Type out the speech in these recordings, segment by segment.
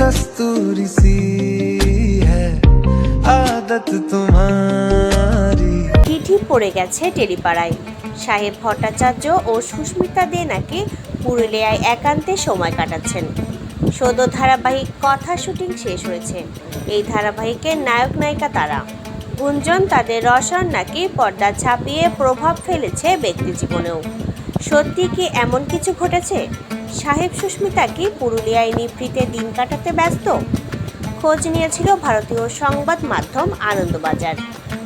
कस्तूरी सी है आदत तुम्हारी চিঠি পড়ে গেছে টেলিপাড়ায় সাহেব ভট্টাচার্য ও সুস্মিতা দে নাকি পুরুলিয়ায় একান্তে সময় কাটাচ্ছেন সদ্য ধারাবাহিক কথা শুটিং শেষ হয়েছে এই ধারাবাহিকের নায়ক নায়িকা তারা গুঞ্জন তাদের রসায়ন নাকি পর্দা ছাপিয়ে প্রভাব ফেলেছে ব্যক্তি জীবনেও সত্যি কি এমন কিছু ঘটেছে? সাহেব সুস্মিতা কি পুরুলিয়ায় নিভৃতে দিন কাটাতে ব্যস্ত? খোঁজ নিয়েছিল ভারতীয় সংবাদ মাধ্যম আনন্দবাজার।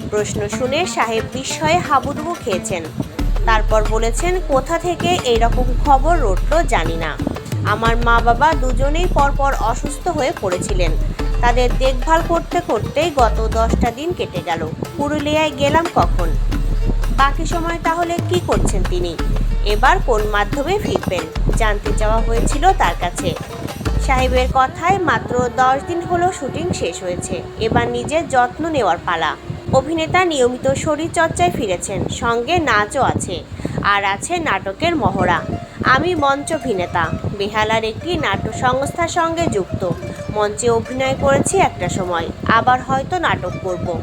প্রশ্ন শুনে সাহেব বিস্ময়ে হাবুডুবু খেয়েছেন। তারপর বলেছেন, কোথা থেকে এই রকম খবর রটলো জানি না। আমার মা বাবা দুজনেই পরপর অসুস্থ হয়ে পড়েছিলেন। তাদের দেখভাল করতে করতেই গত দশটা দিন কেটে গেল। পুরুলিয়ায় গেলাম কখন? বাকি সময় তাহলে কি করছেন তিনি? এবার কোন মাধ্যমে ফিরবেন? জানতে চাওয়া হয়েছিল তার কাছে। সাহেবের কথায় মাত্র দশ দিন হলো শুটিং শেষ হয়েছে। এবার নিজের যত্ন নেওয়ার পালা। অভিনেতা নিয়মিত শরীরচর্চায় ফিরেছেন। সঙ্গে নাচও আছে। আর আছে নাটকের মহড়া। আমি মঞ্চ অভিনেতা। বেহালার একটি নাট্য সংস্থার সঙ্গে যুক্ত। মঞ্চে অভিনয় করেছি একটা সময়। আবার হয়তো নাটক করব।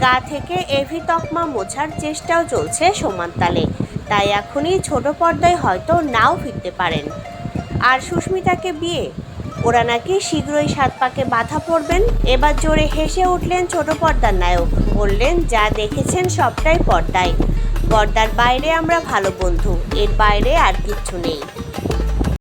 গা থেকে এভি তকমা মোছার চেষ্টাও চলছে সমান তালে। তাই এখনই ছোট পর্দায় হয়তো নাও ফিরতে পারেন। আর সুস্মিতাকে বিয়ে? ওরা নাকি শীঘ্রই সাত পাকে বাধা পড়বেন? এবার জোরে হেসে উঠলেন ছোট পর্দার নায়ক। বললেন, যা দেখেছেন সবটাই পর্দায়। পর্দার বাইরে আমরা ভালো বন্ধু, এর বাইরে আর কিচ্ছু নেই।